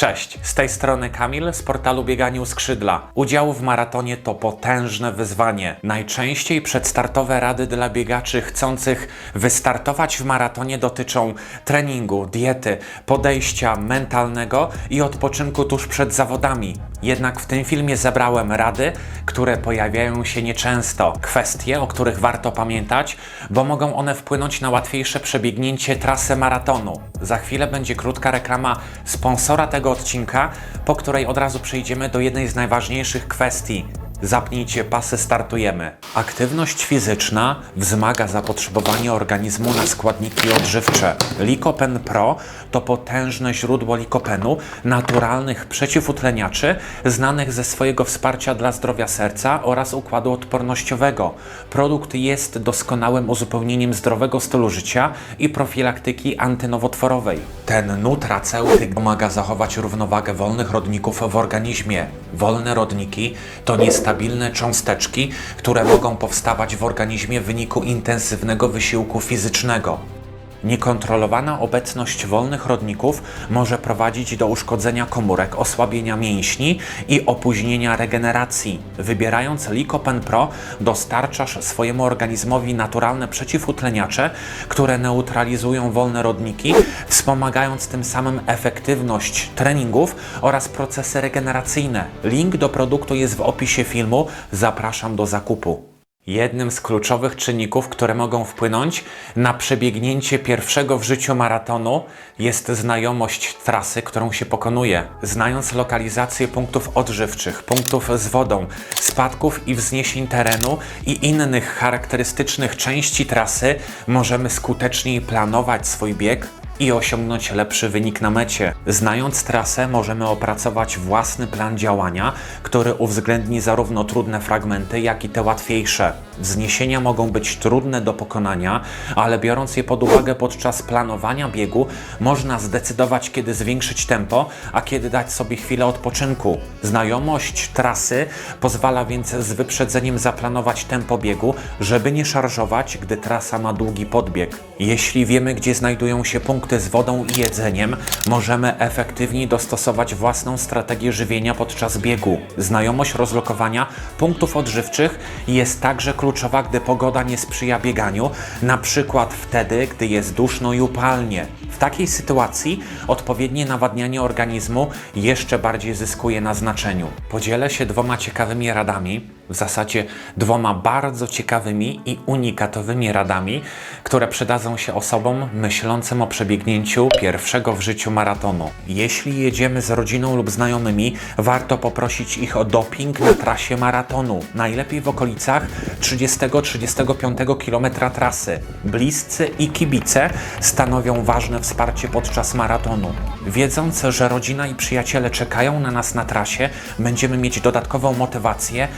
Cześć, z tej strony Kamil z portalu Bieganiu Skrzydla. Udział w maratonie to potężne wyzwanie. Najczęściej przedstartowe rady dla biegaczy chcących wystartować w maratonie dotyczą treningu, diety, podejścia mentalnego i odpoczynku tuż przed zawodami. Jednak w tym filmie zebrałem rady, które pojawiają się nieczęsto. Kwestie, o których warto pamiętać, bo mogą one wpłynąć na łatwiejsze przebiegnięcie trasy maratonu. Za chwilę będzie krótka reklama sponsora tego odcinka, po której od razu przejdziemy do jednej z najważniejszych kwestii. Zapnijcie pasy, startujemy. Aktywność fizyczna wzmaga zapotrzebowanie organizmu na składniki odżywcze. Likopen Pro to potężne źródło likopenu, naturalnych przeciwutleniaczy, znanych ze swojego wsparcia dla zdrowia serca oraz układu odpornościowego. Produkt jest doskonałym uzupełnieniem zdrowego stylu życia i profilaktyki antynowotworowej. Ten nutraceutyk pomaga zachować równowagę wolnych rodników w organizmie. Wolne rodniki to niestabilne cząsteczki, które mogą powstawać w organizmie w wyniku intensywnego wysiłku fizycznego. Niekontrolowana obecność wolnych rodników może prowadzić do uszkodzenia komórek, osłabienia mięśni i opóźnienia regeneracji. Wybierając Lycopen Pro dostarczasz swojemu organizmowi naturalne przeciwutleniacze, które neutralizują wolne rodniki, wspomagając tym samym efektywność treningów oraz procesy regeneracyjne. Link do produktu jest w opisie filmu. Zapraszam do zakupu. Jednym z kluczowych czynników, które mogą wpłynąć na przebiegnięcie pierwszego w życiu maratonu, jest znajomość trasy, którą się pokonuje. Znając lokalizację punktów odżywczych, punktów z wodą, spadków i wzniesień terenu i innych charakterystycznych części trasy, możemy skuteczniej planować swój bieg i osiągnąć lepszy wynik na mecie. Znając trasę, możemy opracować własny plan działania, który uwzględni zarówno trudne fragmenty, jak i te łatwiejsze. Wzniesienia mogą być trudne do pokonania, ale biorąc je pod uwagę podczas planowania biegu, można zdecydować, kiedy zwiększyć tempo, a kiedy dać sobie chwilę odpoczynku. Znajomość trasy pozwala więc z wyprzedzeniem zaplanować tempo biegu, żeby nie szarżować, gdy trasa ma długi podbieg. Jeśli wiemy, gdzie znajdują się punkty z wodą i jedzeniem, możemy efektywniej dostosować własną strategię żywienia podczas biegu. Znajomość rozlokowania punktów odżywczych jest także kluczowa, gdy pogoda nie sprzyja bieganiu, na przykład wtedy, gdy jest duszno i upalnie. W takiej sytuacji odpowiednie nawadnianie organizmu jeszcze bardziej zyskuje na znaczeniu. Podzielę się dwoma ciekawymi radami, w zasadzie dwoma bardzo ciekawymi i unikatowymi radami, które przydadzą się osobom myślącym o przebiegnięciu pierwszego w życiu maratonu. Jeśli jedziemy z rodziną lub znajomymi, warto poprosić ich o doping na trasie maratonu. Najlepiej w okolicach 30-35 km trasy. Bliscy i kibice stanowią ważne wsparcie podczas maratonu. Wiedząc, że rodzina i przyjaciele czekają na nas na trasie, będziemy mieć dodatkową motywację,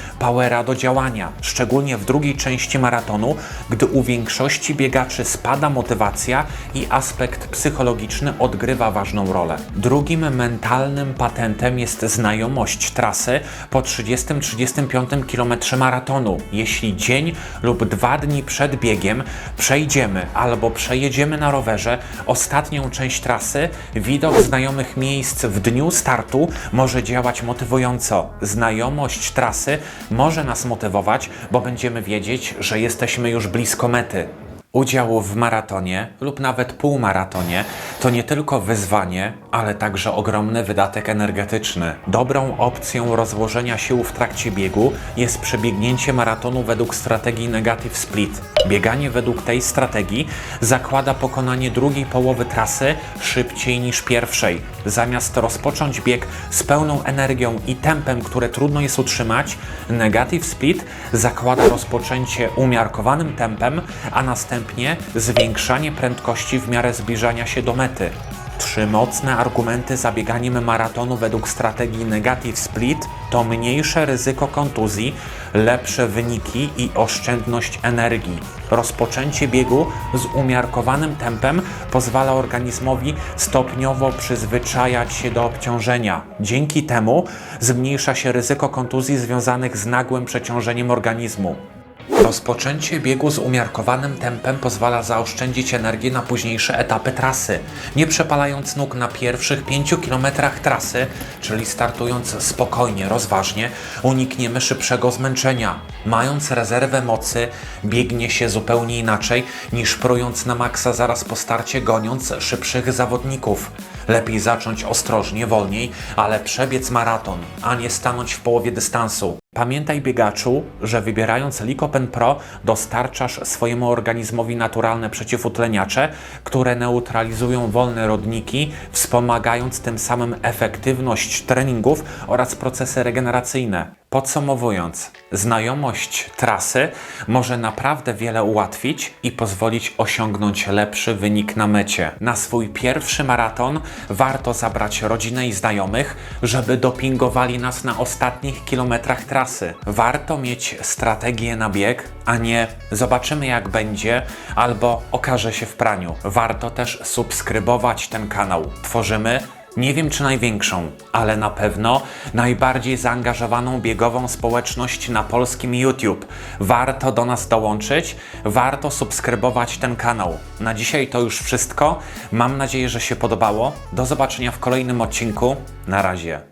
do działania, szczególnie w drugiej części maratonu, gdy u większości biegaczy spada motywacja i aspekt psychologiczny odgrywa ważną rolę. Drugim mentalnym patentem jest znajomość trasy po 30-35 km maratonu. Jeśli dzień lub dwa dni przed biegiem przejdziemy albo przejedziemy na rowerze ostatnią część trasy, widok znajomych miejsc w dniu startu może działać motywująco. Znajomość trasy może nas motywować, bo będziemy wiedzieć, że jesteśmy już blisko mety. Udział w maratonie lub nawet półmaratonie to nie tylko wyzwanie, ale także ogromny wydatek energetyczny. Dobrą opcją rozłożenia sił w trakcie biegu jest przebiegnięcie maratonu według strategii Negative Split. Bieganie według tej strategii zakłada pokonanie drugiej połowy trasy szybciej niż pierwszej. Zamiast rozpocząć bieg z pełną energią i tempem, które trudno jest utrzymać, Negative Split zakłada rozpoczęcie umiarkowanym tempem, a następnie zwiększanie prędkości w miarę zbliżania się do mety. Trzy mocne argumenty za bieganiem maratonu według strategii Negative Split to mniejsze ryzyko kontuzji, lepsze wyniki i oszczędność energii. Rozpoczęcie biegu z umiarkowanym tempem pozwala organizmowi stopniowo przyzwyczajać się do obciążenia. Dzięki temu zmniejsza się ryzyko kontuzji związanych z nagłym przeciążeniem organizmu. Rozpoczęcie biegu z umiarkowanym tempem pozwala zaoszczędzić energię na późniejsze etapy trasy, nie przepalając nóg na pierwszych 5 km trasy, czyli startując spokojnie, rozważnie, unikniemy szybszego zmęczenia. Mając rezerwę mocy, biegnie się zupełnie inaczej niż prując na maksa zaraz po starcie, goniąc szybszych zawodników. Lepiej zacząć ostrożnie, wolniej, ale przebiec maraton, a nie stanąć w połowie dystansu. Pamiętaj biegaczu, że wybierając Likopen Pro dostarczasz swojemu organizmowi naturalne przeciwutleniacze, które neutralizują wolne rodniki, wspomagając tym samym efektywność treningów oraz procesy regeneracyjne. Podsumowując, znajomość trasy może naprawdę wiele ułatwić i pozwolić osiągnąć lepszy wynik na mecie. Na swój pierwszy maraton warto zabrać rodzinę i znajomych, żeby dopingowali nas na ostatnich kilometrach trasy. Warto mieć strategię na bieg, a nie zobaczymy jak będzie albo okaże się w praniu. Warto też subskrybować ten kanał. Tworzymy nie wiem czy największą, ale na pewno najbardziej zaangażowaną biegową społeczność na polskim YouTube. Warto do nas dołączyć, warto subskrybować ten kanał. Na dzisiaj to już wszystko. Mam nadzieję, że się podobało. Do zobaczenia w kolejnym odcinku. Na razie.